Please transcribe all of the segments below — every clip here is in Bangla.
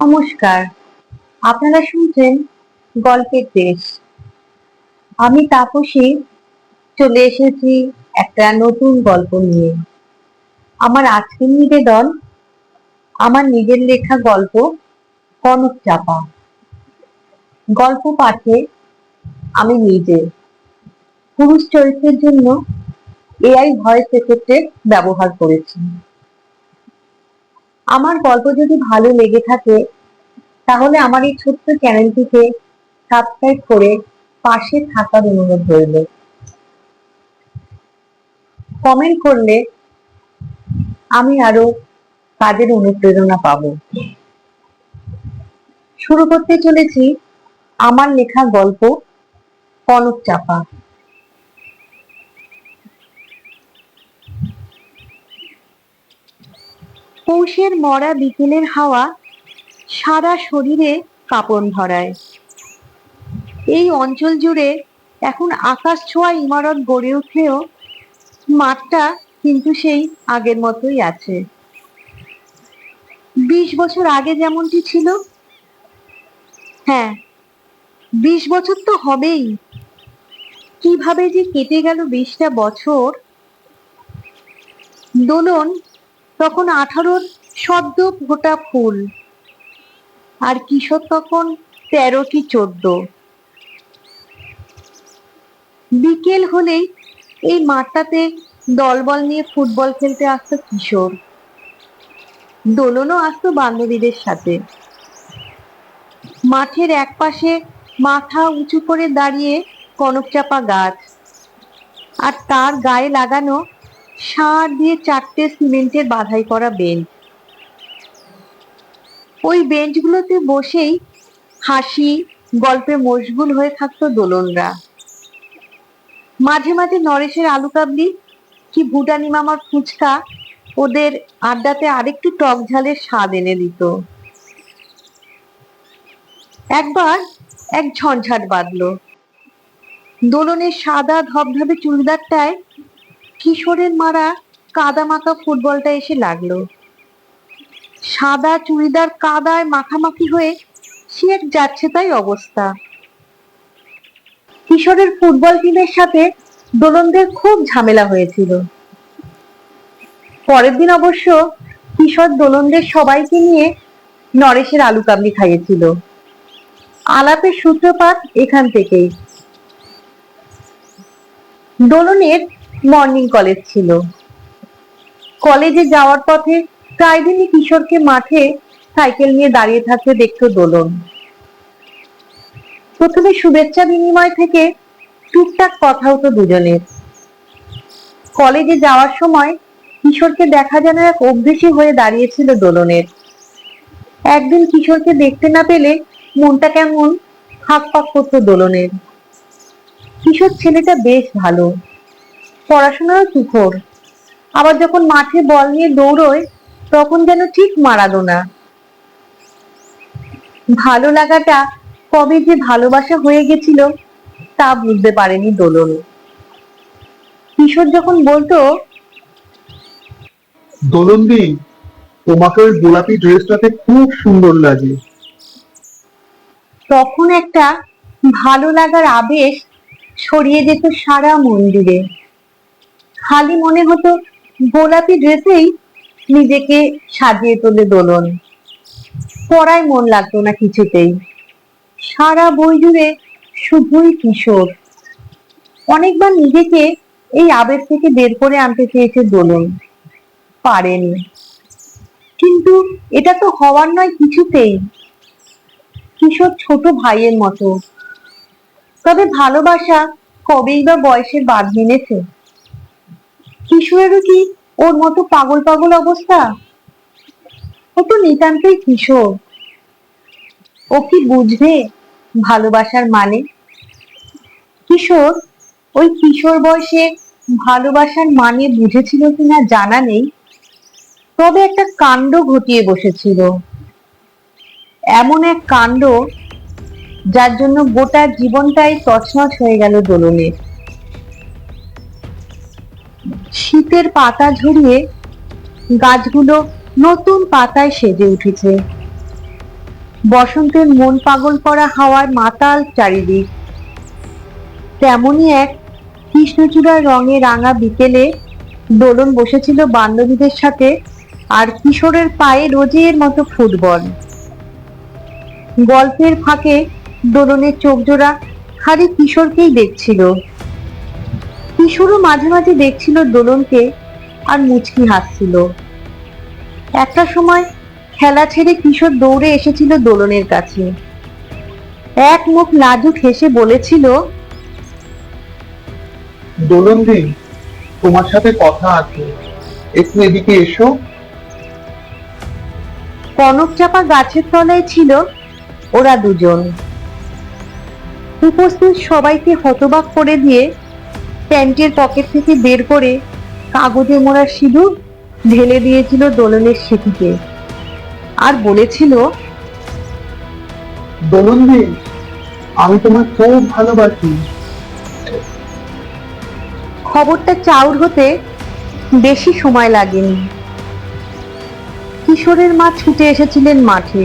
নমস্কার। আপনারা শুনছেন গল্পের দেশ। আমি তাপসী, চলে এসেছি একটা নতুন গল্প নিয়ে। আমার আজকের নিবেদন, আমার নিজের লেখা গল্প, কনক চাপা। গল্প পাঠে আমি নিজে। পুরুষ চরিত্রের জন্য এআই ভয়েস এফেক্টের ব্যবহার করেছি। আমার গল্প যদি ভালো লেগে থাকে, তাহলে আমার এই ছোট্ট চ্যানেলটিকে সাবস্ক্রাইব করে পাশে থাকার অনুরোধ রইল। কমেন্ট করলে আমি আরও কাজের অনুপ্রেরণা পাব। শুরু করতে চলেছি আমার লেখা গল্প কনক চাপা। পৌষের মরা বিকেলের হাওয়া সারা শরীরে কাঁপন ধরায়। এই অঞ্চল জুড়ে এখন আকাশ ছোঁয়া ইমারত গড়ে উঠলেও মাঠটা কিন্তু সেই আগের মতোই আছে। বিশ বছর আগে যেমনটি ছিল হ্যাঁ বিশ বছর তো হবেই। কীভাবে যে কেটে গেল বিশটা বছর, দোলন তখন আঠারোর সদ্য ফোটা ফুল। আর কিশোর তখন তেরো কি চোদ্দ। বিকেল হলেই এই মাঠটাতে দলবল নিয়ে ফুটবল খেলতে আসতো কিশোর। দোলনও আসতো বান্ধবীদের সাথে। মাঠের এক পাশে মাথা উঁচু করে দাঁড়িয়ে কনকচাপা গাছ। আর তার গায়ে লাগানো সার দিয়ে চারটে সিমেন্টের বাধাই করা বেঞ্চ ওই বেঞ্চগুলোতে বসেই হাসি, গল্পে মশগুল হয়ে থাকতো দোলনরা। মাঝে মাঝে নরেশের আলু কাবলি কি ভুটানি মামার ফুচকা ওদের আড্ডাতে আরেকটু টক ঝালের স্বাদ এনে দিত। একবার এক ঝঞ্ঝাট বাঁধলো দোলনের সাদা ধবধবে চুড়িদারটায় কিশোরের মারা কাদা মাখা ফুটবলটা এসে লাগল। সাদা চুড়িদার কাদায় মাখামাখি হয়ে সে এক যাচ্ছে তাই অবস্থা। কিশোরের ফুটবল টিমের সাথে দোলনদের খুব ঝামেলা হয়েছিল। পরের দিন অবশ্য কিশোর দোলনদের সবাইকে নিয়ে নরেশের আলু কাবলি খাইয়েছিল। আলাপের সূত্রপাত এখান থেকেই। দোলনের মর্নিং কলেজ ছিল। কলেজে যাওয়ার পথে প্রায় দিনই কিশোরকে মাঠে সাইকেল নিয়ে দাঁড়িয়ে থাকতে দেখতো দোলন। প্রথমে শুভেচ্ছা বিনিময় থেকে টুকটাক কথা হতো দুজনের। কলেজে যাওয়ার সময় কিশোরকে দেখা যেন এক অভ্যেসী হয়ে দাঁড়িয়েছিল দোলনের। একদিন কিশোরকে দেখতে না পেলে মনটা কেমন ফাঁক ফাঁক করতো দোলনের। কিশোর ছেলেটা বেশ ভালো। পড়াশোনাও তুখোর আবার যখন মাঠে বল নিয়ে দৌড়োয় তখন যেন ঠিক মারাদোনা ভালো লাগাটা কবে যে ভালোবাসা হয়ে গেছিল তা বুঝতে পারেনি দোলন। কিশোর যখন বলতো দোলন্দি তোমাকে ওই গোলাপি ড্রেসটাতে খুব সুন্দর লাগে। তখন একটা ভালো লাগার আবেশ ছড়িয়ে যেত সারা মন্দিরে। খালি মনে হতো গোলাপি ড্রেসেই নিজেকে সাজিয়ে তোলে দোলন। পড়ায় মন লাগতো না কিছুতেই। সারা বই জুড়ে শুধুই কিশোর। অনেকবার নিজেকে এই আবেগ থেকে বের করে আনতে চেয়েছে দোলন। পারেনি। কিন্তু এটা তো হওয়ার নয় কিছুতেই। কিশোর ছোট ভাইয়ের মতো। তবে ভালোবাসা কবেই বা বয়সের বাদ মেনেছে কিশোরেরও কি? ওর মতো পাগল পাগল অবস্থা। ও তো নিতান্তই কিশোর। ও কি বুঝবে ভালোবাসার মানে? কিশোর, ওই কিশোর বয়সে ভালোবাসার মানে বুঝেছিল কিনা জানা নেই। তবে একটা কাণ্ড ঘটিয়ে বসেছিল। এমন এক কাণ্ড যার জন্য গোটা জীবনটাই তছনছ হয়ে গেল দোলনের। শীতের পাতা ঝরিয়ে গাছগুলো নতুন পাতায় সেজে উঠেছে। বসন্তের মন পাগল করা হাওয়ার মাতাল চারিদিক। তেমনই এক কৃষ্ণচূড়ার রঙে রাঙা বিকেলে দোলন বসেছিল বান্ধবীদের সাথে আর কিশোরের পায়ে রোজের মতো ফুটবল। গল্পের ফাঁকে দোলনের চোখ জোড়া খালি কিশোরকেই দেখছিল। কিশোরও মাঝে মাঝে দেখছিল দোলনকে আর মুচকি হাসছিল। একটা সময় খেলা ছেড়ে কিশোর দৌড়ে এসেছিল দোলনের কাছে। এক মুখ লাজুক হেসে বলেছিল দোলন দিন তোমার সাথে কথা আছে। একটু এদিকে এসো। কনক চাপা গাছের তলায় ছিল ওরা দুজন। উপস্থিত সবাইকে হতবাক করে দিয়ে প্যান্টের পকেট থেকে বের করে কাগজে মোড়া সিঁদুর ঢেলে দিয়েছিল দোলনের স্মৃতিতে আর বলেছিল দোলন আমি তোমার খুব ভালোবাসি। খবরটা চাউর হতে বেশি সময় লাগেনি। কিশোরের মা ছুটে এসেছিলেন মাঠে।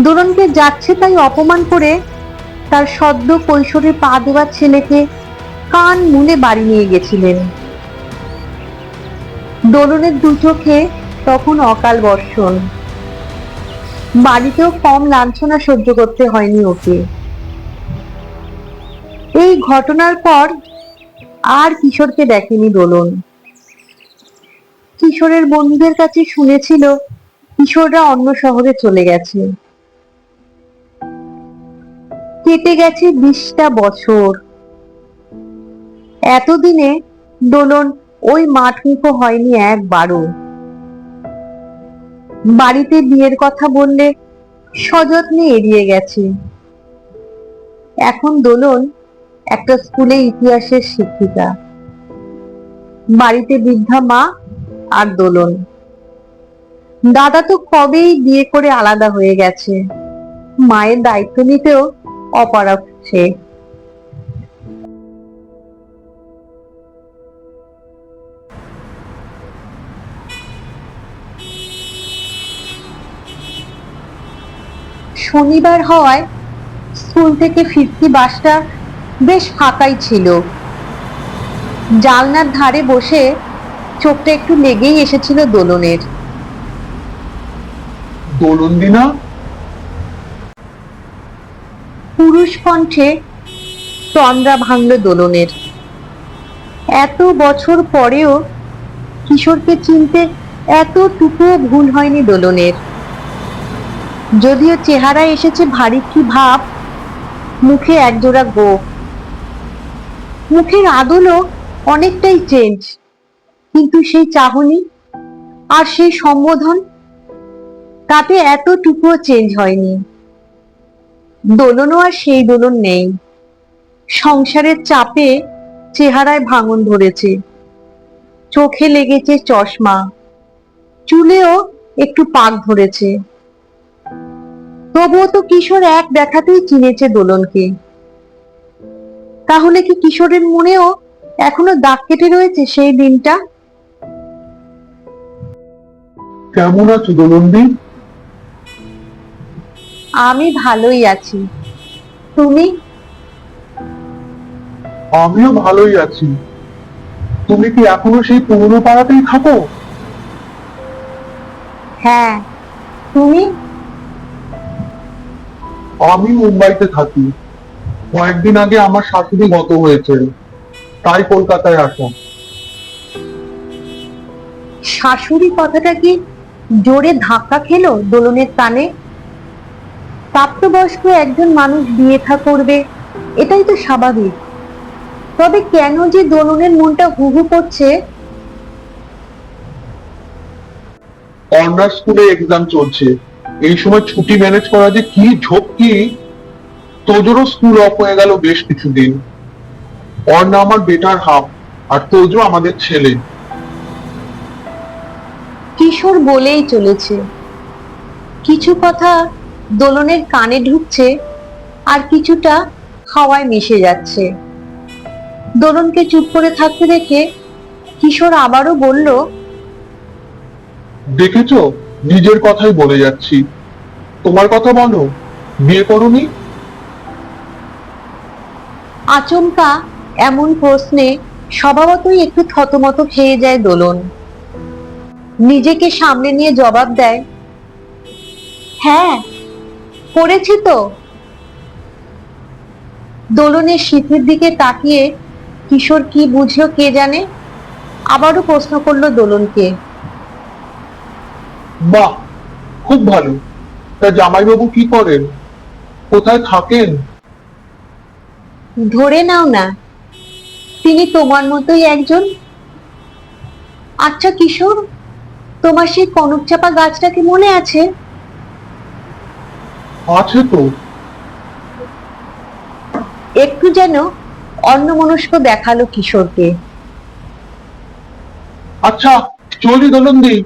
দোলনকে যাচ্ছে তাই অপমান করে তার সদ্য কৈশোরে পা দেওয়া ছেলেকে কান মুনে বাড়ি নিয়ে গেছিলেন। দোলনের দু চোখে তখন অকাল বর্ষণ। বাড়িতেও কম লাঞ্ছনা সহ্য করতে হয়নি ওকে। এই ঘটনার পর আর কিশোরকে দেখেনি দোলন। কিশোরের বন্ধুদের কাছে শুনেছিল কিশোররা অন্য শহরে চলে গেছে। কেটে গেছে বিশটা বছর। এতদিনে দোলন ওই মাঠ মুখো হয়নি একবারও। বাড়িতে বিয়ের কথা বললে সযত্নে এড়িয়ে গেছে। এখন দোলন একটা স্কুলে ইতিহাসের শিক্ষিকা। বাড়িতে বৃদ্ধা মা আর দোলন। দাদা তো কবেই বিয়ে করে আলাদা হয়ে গেছে। মায়ের দায়িত্ব নিতেও অপারগ সে। শনিবার হওয়ায় স্কুল থেকে ফিরতি বাসটা বেশ ফাঁকাই ছিল। জালনার ধারে বসে চোখটা একটু লেগেই এসেছিল দোলনের। দোলন দিনা? পুরুষ কণ্ঠে তন্দ্রা ভাঙল দোলনের। এত বছর পরেও কিশোরকে চিনতে এতটুকুও ভুল হয়নি দোলনের। যদিও চেহারা এসেছে ভারী কি ভাব, মুখে একজোড়া গোপ মুখের আদলও অনেকটাই চেঞ্জ, কিন্তু সেই চাহনি আর সেই সম্বোধন, তাতে এতটুকুও চেঞ্জ হয়নি। দোলনও আর সেই দোলন নেই। সংসারের চাপে চেহারায় ভাঙন ধরেছে। চোখে লেগেছে চশমা, চুলেও একটু পাক ধরেছে। তবুও তো কিশোর এক দেখাতেই চিনেছে দোলনকে। তাহলে কি কিশোরের মনেও এখনও দাগ কেটে রয়েছে সেই দিনটা? কেমন আছো দোলন দিন আমি ভালোই আছি। তুমি? আমিও ভালোই আছি। তুমি কি এখনও সেই পুরনো পাড়াতেই থাকো? হ্যাঁ। তুমি? আমি মুম্বাইতে থাকি। কয়েকদিন আগে আমার শাশুড়ি গত হয়েছে তাই কলকাতায় আসো শাশুড়ি কথাটা কি জোরে ধাক্কা খেলো দোলনের কানে? প্রাপ্তবয়স্ক একজন মানুষ বিয়ে থা করবে এটাই তো স্বাভাবিক। তবে কেন যে দোলনের মনটা হু হু করছে? অনার্স স্কুলে এক্সাম চলছে। এই সময় ছুটি ম্যানেজ করা যে কি ঝক্কি তোজোরও স্কুল অফ হয়ে গেল বেশ কিছুদিন। অর্ণা আমার বেটার হাফ আর তোজো আমাদের ছেলে। কিশোর বলেই চলেছে। কিছু কথা দোলনের কানে ঢুকছে আর কিছুটা হাওয়ায় মিশে যাচ্ছে। দোলনকে চুপ করে থাকতে দেখে কিশোর আবারও বলল দেখেছ? নিজের কথাই বলে যাচ্ছি। তোমার কথা বলো, বিয়ে করনি? আচমকা এমন প্রশ্নে স্বভাবতই একটু থতমত খেয়ে যায় দোলন। নিজেকে সামনে নিয়ে জবাব দেয় হ্যাঁ করেছি তো। দোলনের শীতের দিকে তাকিয়ে কিশোর কি বুঝলো কে জানে, আবারও প্রশ্ন করল দোলনকে। বাহ খুব ভালো। তা জামাইবাবু কি করেন? কোথায় থাকেন? ধরে নাও না তিনি তোমার মতোই একজন। আচ্ছা কিশোর তোমার সেই কনক চাপা গাছটা কি মনে আছে? আছে তো। একটু যেন অন্যমনস্ক দেখাল কিশোরকে। আচ্ছা চলি দোলন্দি।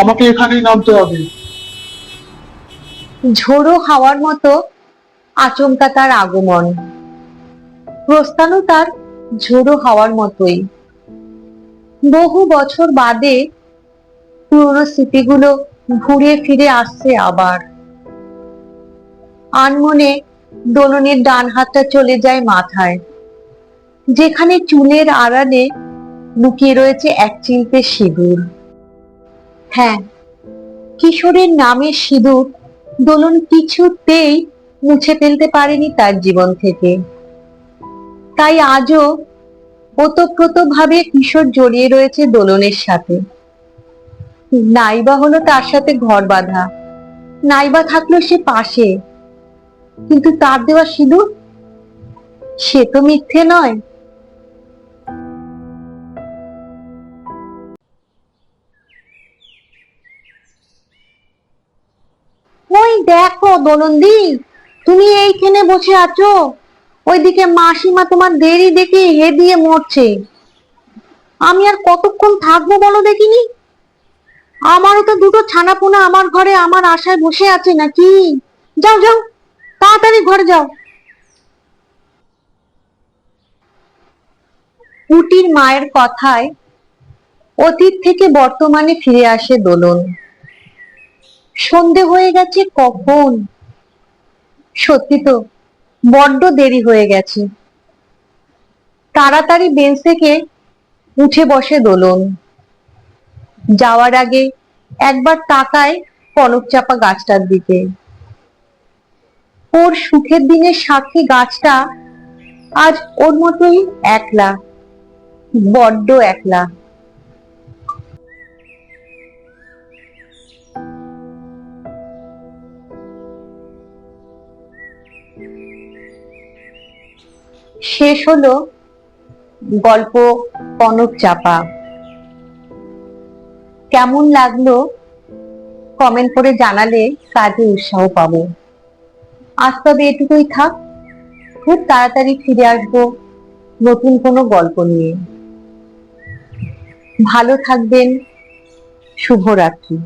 আমাকে এখানেই নামতে হবে। ঝোড়ো হাওয়ার মতো আচমকা তার আগমন। প্রস্থানও তার ঝোড়ো হাওয়ার মতোই। বহু বছর বাদে পুরনো স্মৃতিগুলো ঘুরে ফিরে আসছে আবার। আনমনে দোলনের ডান হাতটা চলে যায় মাথায়। যেখানে চুলের আড়ালে লুকিয়ে রয়েছে এক চিলতে সিঁদুর। হ্যাঁ। কিশোরের নামে সিঁদুর দোলন কিছুতেই মুছে ফেলতে পারেনি তার জীবন থেকে। তাই আজও ওতপ্রোত ভাবে কিশোর জড়িয়ে রয়েছে দোলনের সাথে। নাইবা হলো তার সাথে ঘর বাঁধা। নাইবা থাকল সে পাশে। কিন্তু তার দেওয়া সিঁদুর? সে তো মিথ্যে নয়। দেখো দোলন্দি তুমি এইখানে বসে আছো? ওইদিকে মাসিমা তোমার দেরি দেখে হে দিয়ে মরছে। আমি আর কতক্ষণ থাকব বলো দেখিনি? আমারও তো দুটো ছানাপোনা আমার ঘরে আমার আশায় বসে আছে নাকি? যাও যাও, তাড়াতাড়ি ঘরে যাও। পুটির মায়ের কথায় অতীত থেকে বর্তমানে ফিরে আসে দোলন। সন্ধে হয়ে গেছে কখন? সত্যি তো, বড্ড দেরি হয়ে গেছে। তাড়াতাড়ি বেঞ্চ থেকে উঠে বসে দোলন। যাওয়ার আগে একবার তাকায় কনক চাপা গাছটার দিকে। ওর সুখের দিনের সাক্ষী গাছটা আজ ওর মতোই একলা, বড্ড একলা। শেষ হলো গল্প কনক চাপা। কেমন লাগল কমেন্ট করে জানালে কাজে উৎসাহ পাবো। আজ তবে এটুকুই থাক, খুব তাড়াতাড়ি ফিরে আসব নতুন কোনো গল্প নিয়ে। ভালো থাকবেন, শুভরাত্রি।